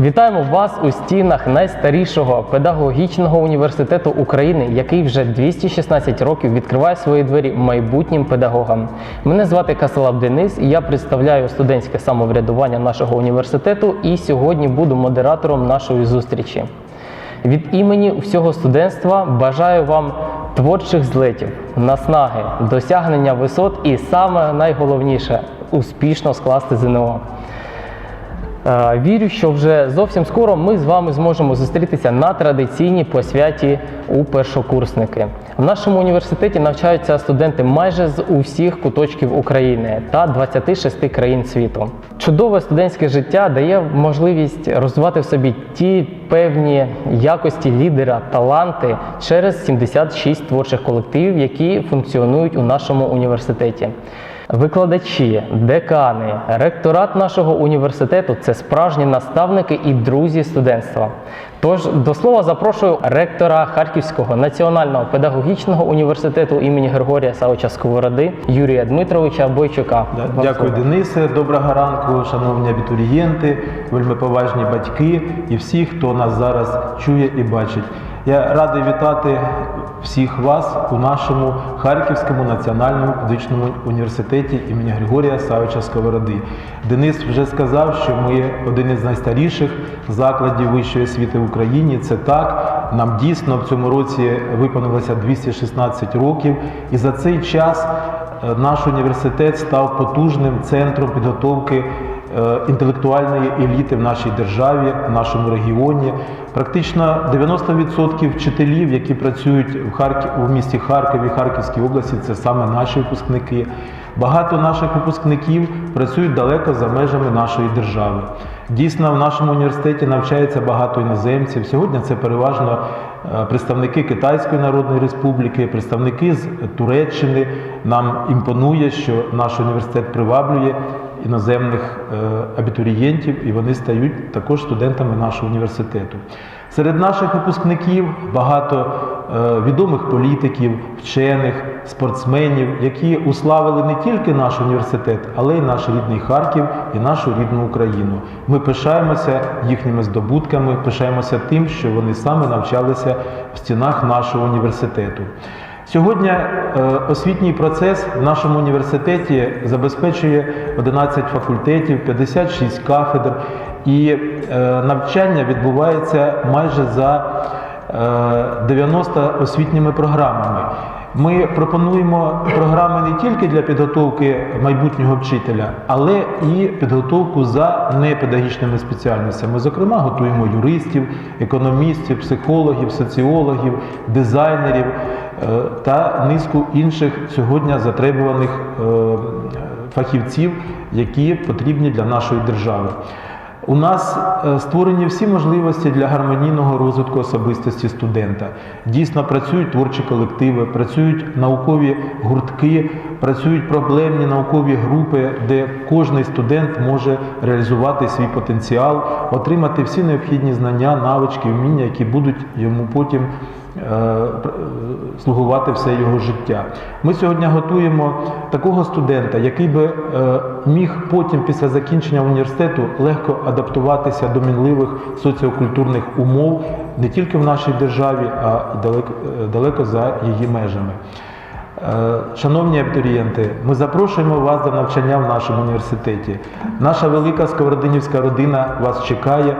Вітаємо вас у стінах найстарішого педагогічного університету України, який вже 216 років відкриває свої двері майбутнім педагогам. Мене звати Касалаб Денис, і я представляю студентське самоврядування нашого університету і сьогодні буду модератором нашої зустрічі. Від імені всього студентства бажаю вам творчих злетів, наснаги, досягнення висот і саме найголовніше успішно скласти ЗНО. Е, Вірю, що вже зовсім скоро ми з вами зможемо зустрітися на традиційній посвяті у першокурсники. В нашому університеті навчаються студенти майже з усіх куточків України та 26 країн світу. Чудове студентське життя дає можливість розвивати в собі ті певні якості лідера, таланти через 76 творчих колективів, які функціонують у нашому університеті. Викладачі, декани, ректорат нашого університету це справжні наставники і друзі студентства. Тож до слова запрошую ректора Харківського національного педагогічного університету імені Григорія Савича Сковороди Юрія Дмитровича Бойчука. Да, Дякую. Денисе. Доброго ранку, шановні абітурієнти, вельмиповажні батьки і всі, хто нас зараз чує і бачить. Я радий вітати всіх вас у нашому Харківському національному педагогічному університеті імені Григорія Савича Сковороди. Денис вже сказав, що ми один із найстаріших закладів вищої освіти в Україні. Це так. Нам дійсно в цьому році виповнилося 216 років, і за цей час Е, наш університет став потужним центром підготовки інтелектуальної еліти в нашій державі, в нашому регіоні. Практично 90% вчителів, які працюють в Харків у місті Харкові, Харківській області, це саме наші випускники. Багато наших випускників працюють далеко за межами нашої держави. Дійсно, в нашому університеті навчається багато іноземців. Сьогодні це переважно е, представники Китайської Народної Республіки, представники з Туреччини. Нам імпонує, що наш університет приваблює іноземних е, абітурієнтів, і вони стають також студентами нашого університету. Серед наших випускників багато е, відомих політиків, вчених, спортсменів, які уславили не тільки наш університет, але й наш рідний Харків і нашу рідну Україну. Ми пишаємося їхніми здобутками, пишаємося тим, що вони саме навчалися в стінах нашого університету. Сьогодні е, освітній процес в нашому університеті забезпечує 11 факультетів, 56 кафедр, і е, навчання відбувається майже за е, 90 освітніми програмами. Ми пропонуємо програми не тільки для підготовки майбутнього вчителя, але і підготовку за непедагогічними спеціальностями. Зокрема, готуємо юристів, економістів, психологів, соціологів, дизайнерів е, та низку інших сьогодні затребуваних е, фахівців, які потрібні для нашої держави. У нас е, створені всі можливості для гармонійного розвитку особистості студента. Дійсно працюють творчі колективи, працюють наукові гуртки, працюють проблемні наукові групи, де кожний студент може реалізувати свій потенціал, отримати всі необхідні знання, навички, вміння, які будуть йому потім слугувати все його життя. Ми сьогодні готуємо такого студента, який би е, міг потім, після закінчення університету, легко адаптуватися до мінливих соціокультурних умов не тільки в нашій державі, а далеко, е, далеко за її межами. Е, Шановні абітурієнти, ми запрошуємо вас до навчання в нашому університеті. Наша велика сковородинівська родина вас чекає.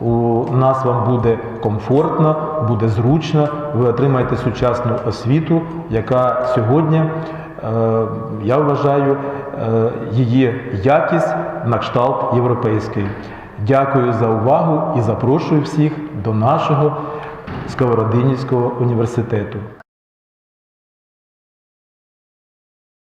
У нас вам буде комфортно, буде зручно, ви отримаєте сучасну освіту, яка сьогодні, е, я вважаю, е, її якість на кшталт європейський. Дякую за увагу і запрошую всіх до нашого Сковородинівського університету.